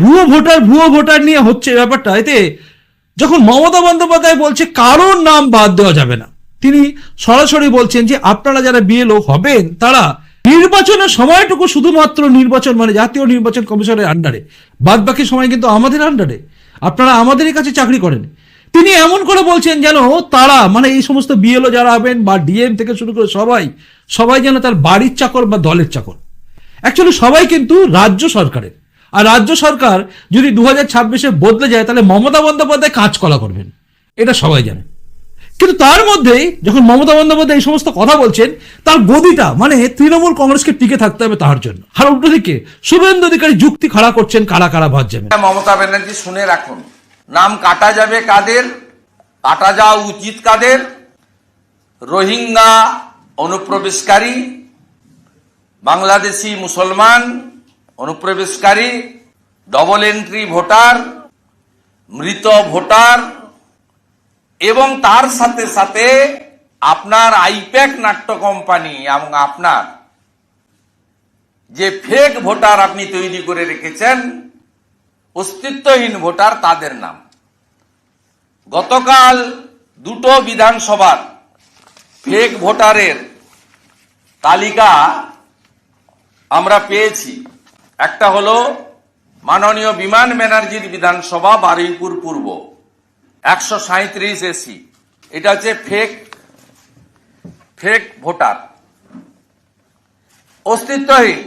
ভুয়ো ভোটার ভুয়ো ভোটার নিয়ে হচ্ছে ব্যাপারটা। এতে যখন মমতা বন্দ্যোপাধ্যায় বলছে কারোর নাম বাদ দেওয়া যাবে না, তিনি সরাসরি বলছেন যে আপনারা যারা বিএলও হবেন, তারা নির্বাচনের সময়টুকু শুধুমাত্র নির্বাচন মানে জাতীয় নির্বাচন কমিশনের আন্ডারে বাদ বাকি সময় কিন্তু আমাদের আন্ডারে আপনারা আমাদেরই কাছে চাকরি করেন। তিনি এমন করে বলছেন যেন তারা মানে এই সমস্ত বিএলও যারা হবেন বা ডিএম থেকে শুরু করে সবাই সবাই যেন তার বাড়ির চাকর বা দলের চাকর। অ্যাকচুয়ালি সবাই কিন্তু রাজ্য সরকারের। আর রাজ্য সরকার যদি দু হাজার ছাব্বিশে বদলে যায়, তাহলে মমতা বন্দ্যোপাধ্যায় কাঁচকলা করবেন। এটা সবাই জানে। কিন্তু তার মধ্যেই যখন মমতা বন্দ্যোপাধ্যায় এই সমস্ত কথা বলছেন, তার গদিটা মানে তৃণমূল কংগ্রেসকে টিকে থাকতে হবে তার জন্য। আর উল্টো দিকে শুভেন্দু অধিকারী যুক্তি খাড়া করছেন, কারা কারা ভাত যাবে মমতা ব্যানার্জি শুনে রাখুন। নাম কাটা যাবে কাদের? কাটা যাওয়া উচিত কাদের? রোহিঙ্গা অনুপ্রবেশকারী? বাংলাদেশি মুসলমান? অনুপ্রবেশকারী ডবল এন্ট্রি ভোটার মৃত ভোটার এবং তার সাথে সাথে আপনার আইপ্যাক নাট্য কোম্পানি এবং আপনার যে ফেক ভোটার আপনি তৈরি করে রেখেছেন, অস্তিত্বহীন ভোটার তাদের নাম। গতকাল দুটো বিধানসভার ফেক ভোটারের তালিকা আমরা পেয়েছি। একটা হলো মাননীয় বিমান ব্যানার্জির বিধানসভা বারুইপুর পূর্ব, একশো সাঁত্রিশ এসি এটা হচ্ছে ফেক ফেক ভোটার অস্তিত্বহীন।